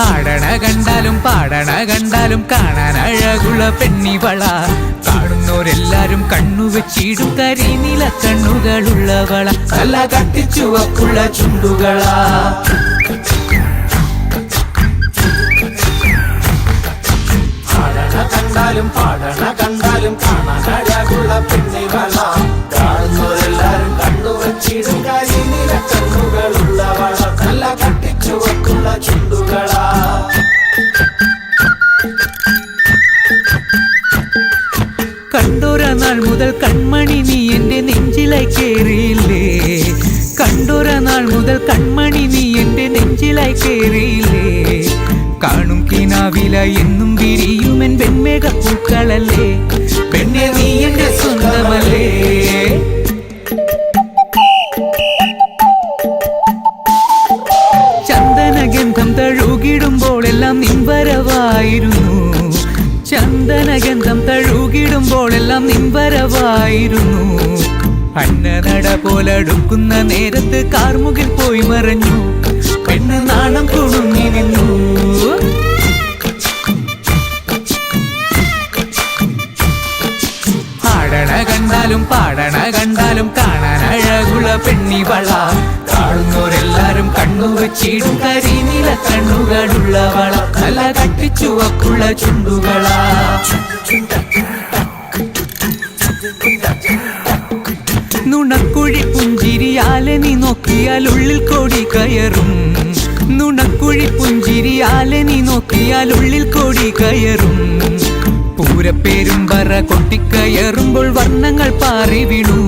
ആടണ കണ്ടാലും പാടണ കണ്ടാലും കാണാൻ അഴകുള്ള പെണ്ണിവള. കാണുന്നോരെല്ലാരും കണ്ണു വെച്ചിടും കരിനില കണ്ണുകളുള്ളവള. നല്ല കട്ടിച്ചുവപ്പുള്ള ചുണ്ടുകളാ. കണ്ടാലും പാടണ കണ്ടാലും കാണാൻ അഴകുള്ള പെണ്ണിവള കാണുന്നവരെല്ലാരും കണ്ടുവച്ചിടും കരിനില കണ്ണുകളുള്ളവള നല്ല കട്ടിച്ചുവക്കുള്ള ചുണ്ടുകളാ. കണ്ടോര നാൾ മുതൽ കൺമണി നീ എന്റെ നെഞ്ചിലായി കേറിയില്ലേ? കണ്ടോര നാൾ മുതൽ കൺമണി നീ എന്റെ നെഞ്ചിലായി കയറിയില്ലേ കാണും കിനാവില എന്നും വിരിയുമെൻ വെൺമേഘ പൂക്കളല്ലേ? പെണ്ണെ നീ എന്റെ സ്വന്തമല്ലേ? ചന്ദനഗന്ധം തഴുകിടുമ്പോൾ എല്ലാം നിൻവരവായിരുന്നു ചന്ദനഗന്ധം തഴുകിടുമ്പോൾ എല്ലാം നിൻവരവായിരുന്നു അന്നനട പോലടുക്കുന്ന നേരത്ത് കാർമുകിൽ പോയി മറഞ്ഞു. കണ്ടാലും പാടണ കണ്ടാലും കാണാൻ അഴകുള്ള പെണ്ണിവള കാണുന്നവരെല്ലാരും കണ്ണു വെച്ചിടും കരിനില കണ്ണുകളുള്ളവള നല്ല കട്ടിച്ചുവക്കുള്ള ചുണ്ടുകളാ. നുണക്കുഴി പുഞ്ചിരിയാലെ നീ നോക്കിയാൽ ഉള്ളിൽ കോടി കയറും. നുണക്കുഴി പുഞ്ചിരിയാലെ നീ നോക്കിയാൽ ഉള്ളിൽ കോടി കയറും. പൂരപ്പേരും പറ കൊട്ടിക്കയറുമ്പോൾ വർണ്ണങ്ങൾ പാറി വീണു